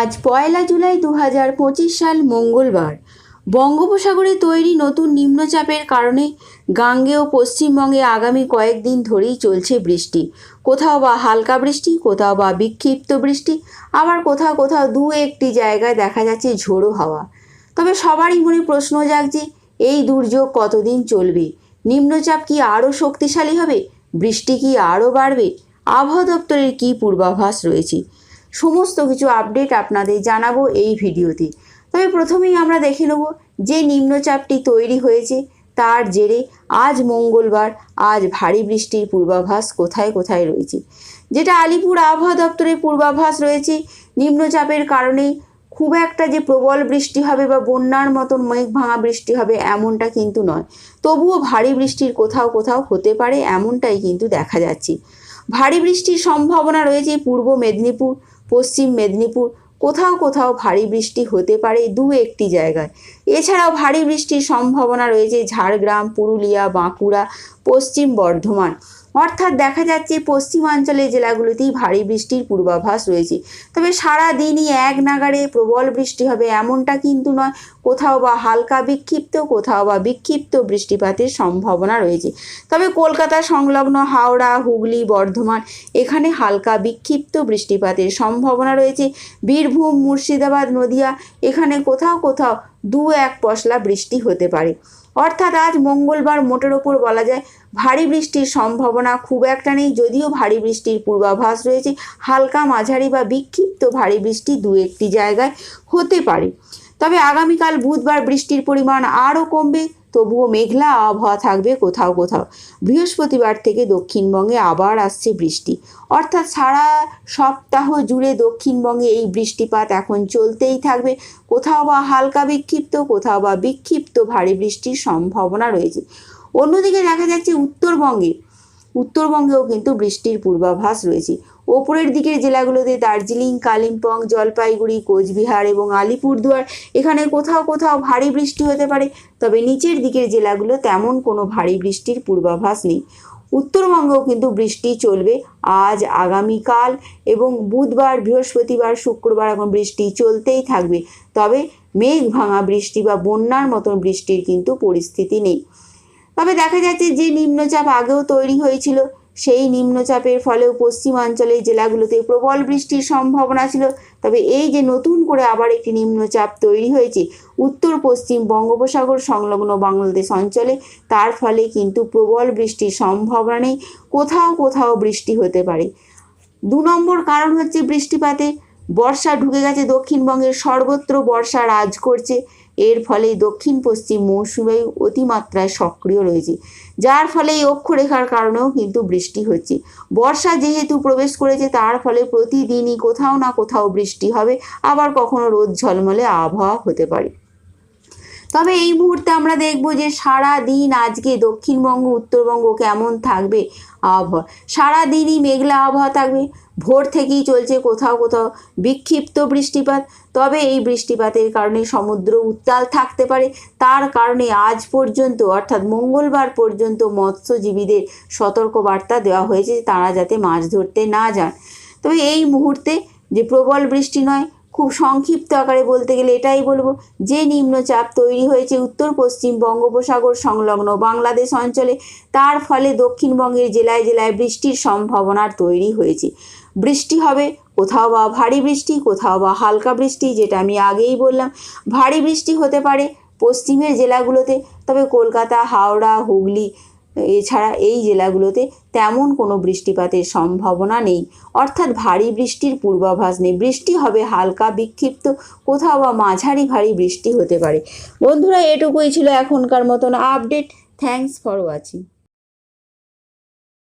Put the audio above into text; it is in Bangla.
আজ পয়লা জুলাই দু হাজার পঁচিশ সাল মঙ্গলবার। বঙ্গোপসাগরে তৈরি নতুন নিম্নচাপের কারণে গাঙ্গে ও পশ্চিমবঙ্গে আগামী কয়েকদিন ধরেই চলছে বৃষ্টি। কোথাও বা হালকা বৃষ্টি, কোথাও বা বিক্ষিপ্ত বৃষ্টি, আবার কোথাও কোথাও দু একটি জায়গায় দেখা যাচ্ছে ঝোড়ো হাওয়া। তবে সবারই মনে প্রশ্ন জাগছে, এই দুর্যোগ কতদিন চলবে? নিম্নচাপ কি আরও শক্তিশালী হবে? বৃষ্টি কি আরও বাড়বে? আবহাওয়া দপ্তরের কী পূর্বাভাস রয়েছে? সমস্ত কিছু আপডেট আপনাদের জানাব এই ভিডিওতে। তবে প্রথমেই আমরা দেখে নেব যে নিম্নচাপটি তৈরি হয়েছে তার জেরে আজ মঙ্গলবার, আজ ভারী বৃষ্টির পূর্বাভাস কোথায় কোথায় রয়েছে? যেটা আলিপুর আবহাওয়া দপ্তরের পূর্বাভাস রয়েছে, নিম্নচাপের কারণে খুব একটা যে প্রবল বৃষ্টি হবে বা বন্যার মতন মেঘ ভাঙা বৃষ্টি হবে এমনটা কিন্তু নয়। তবুও ভারী বৃষ্টির কোথাও কোথাও হতে পারে এমনটাই কিন্তু দেখা যাচ্ছে। ভারী বৃষ্টির সম্ভাবনা রয়েছে পূর্ব মেদিনীপুর পশ্চিম মেদিনীপুর, কোথাও কোথাও ভারী বৃষ্টি হতে পারে দু একটি জায়গায়। এছাড়াও ভারী বৃষ্টির সম্ভাবনা রয়েছে ঝাড়গ্রাম, পুরুলিয়া, বাঁকুড়া, পশ্চিম বর্ধমান। অর্থাৎ দেখা যাচ্ছে পশ্চিমাঞ্চলের জেলাগুলোতেই ভারী বৃষ্টির পূর্বাভাস রয়েছে। তবে সারা দিনই এক নাগাড়ে প্রবল বৃষ্টি হবে এমনটা কিন্তু নয়, কোথাও বা হালকা বিক্ষিপ্ত, কোথাও বা বিক্ষিপ্ত বৃষ্টিপাতের সম্ভাবনা রয়েছে। তবে কলকাতা সংলগ্ন হাওড়া, হুগলি, বর্ধমান এখানে হালকা বিক্ষিপ্ত বৃষ্টিপাতের সম্ভাবনা রয়েছে। বীরভূম, মুর্শিদাবাদ, নদিয়া এখানে কোথাও কোথাও দু এক পশলা বৃষ্টি হতে পারে। অর্থাৎ আজ মঙ্গলবার মোটের ওপর বলা যায় ভারী বৃষ্টির সম্ভাবনা খুব একটা নেই, যদিও ভারী বৃষ্টির পূর্বাভাস রয়েছে। হালকা মাঝারি বা বিক্ষিপ্ত ভারী বৃষ্টি দু একটি জায়গায় হতে পারে। তবে আগামীকাল বুধবার বৃষ্টির পরিমাণ আরও কমবে। তবুও মেঘলা আবহাওয়া থাকবে কোথাও কোথাও। বৃহস্পতিবার থেকে দক্ষিণবঙ্গে আবার আসছে বৃষ্টি। অর্থাৎ সারা সপ্তাহ জুড়ে দক্ষিণবঙ্গে এই বৃষ্টিপাত এখন চলতেই থাকবে। কোথাও বা হালকা বিক্ষিপ্ত, কোথাও বা বিক্ষিপ্ত ভারী বৃষ্টির সম্ভাবনা রয়েছে। অন্যদিকে দেখা যাচ্ছে উত্তরবঙ্গে, উত্তরবঙ্গেও কিন্তু বৃষ্টির পূর্বাভাস রয়েছে। ওপরের দিকের জেলাগুলোতে দার্জিলিং, কালিম্পং, জলপাইগুড়ি, কোচবিহার এবং আলিপুরদুয়ার, এখানে কোথাও কোথাও ভারী বৃষ্টি হতে পারে, তবে নিচের দিকের জেলাগুলো তেমন কোনো ভারী বৃষ্টির পূর্বাভাস নেই। উত্তরবঙ্গেও কিন্তু বৃষ্টি চলবে আজ, আগামীকাল এবং বুধবার, বৃহস্পতিবার, শুক্রবার এখন বৃষ্টি চলতেই থাকবে, তবে মেঘ ভাঙা বৃষ্টি বা বন্যার মতন বৃষ্টির কিন্তু পরিস্থিতি নেই। তবে দেখা যাচ্ছে যে নিম্নচাপ আগেও তৈরি হয়েছিল সেই নিম্নচাপের ফলেও পশ্চিমাঞ্চলের জেলাগুলোতে প্রবল বৃষ্টির সম্ভাবনা ছিল। তবে এই যে নতুন করে আবার একটি নিম্নচাপ তৈরি হয়েছে, উত্তর, পশ্চিম বঙ্গোপসাগর সংলগ্ন বাংলাদেশ অঞ্চলে, তার ফলে কিন্তু প্রবল বৃষ্টির সম্ভাবনা নেই। কোথাও কোথাও বৃষ্টি হতে পারে। দু নম্বর কারণ হচ্ছে বৃষ্টিপাতে। বর্ষা ঢুকে গেছে দক্ষিণবঙ্গের সর্বত্র, বর্ষা রাজ করছে। এর ফলে দক্ষিণ পশ্চিম মৌসুমী অতিমাত্রায় সক্রিয় রয়েছে। যার ফলে এই অক্ষরেখার কারণেও কিন্তু বৃষ্টি হচ্ছে। বর্ষা যেহেতু প্রবেশ করেছে, তার ফলে প্রতিদিনই কোথাও না কোথাও বৃষ্টি হবে। আবার কখনো রোদ ঝলমলে আবহাওয়া হতে পারে। তবে এই মুহূর্তে আমরা দেখব যে সারা দিন আজকে দক্ষিণবঙ্গ, উত্তরবঙ্গ কেমন থাকবে আবহাওয়া। সারা দিনই মেঘলা আবহাওয়া থাকবে। ভোর থেকেই চলছে কোথাও কোথাও বিক্ষিপ্ত বৃষ্টিপাত। তবে এই বৃষ্টিপাতের কারণে সমুদ্র উত্তাল থাকতে পারে। তার কারণে আজ পর্যন্ত, অর্থাৎ মঙ্গলবার পর্যন্ত মৎস্যজীবীদের সতর্কবার্তা দেওয়া হয়েছে তারা যাতে মাছ ধরতে না যান। তবে এই মুহূর্তে যে প্রবল বৃষ্টি নয় খুব সংক্ষিপ্ত আকারে বলতে গেলে এটাই বলব যে নিম্নচাপ তৈরি হয়েছে উত্তর পশ্চিম বঙ্গোপসাগর সংলগ্ন বাংলাদেশ অঞ্চলে, তার ফলে দক্ষিণবঙ্গের জেলায় জেলায় বৃষ্টির সম্ভাবনার তৈরি হয়েছে। বৃষ্টি হবে, কোথাও বা ভারী বৃষ্টি, কোথাও বা হালকা বৃষ্টি, যেটা আমি আগেই বললাম। ভারী বৃষ্টি হতে পারে পশ্চিমের জেলাগুলোতে, তবে কলকাতা, হাওড়া, হুগলি এছাড়া এই জেলাগুলোতে তেমন কোনো বৃষ্টিপাতের সম্ভাবনা নেই। অর্থাৎ ভারী বৃষ্টির পূর্বাভাস নেই। বৃষ্টি হবে হালকা, বিক্ষিপ্ত, কোথাও বা মাঝারি ভারী বৃষ্টি হতে পারে। বন্ধুরা, এটুকুই ছিল এখনকার মতন আপডেট। Thanks for watching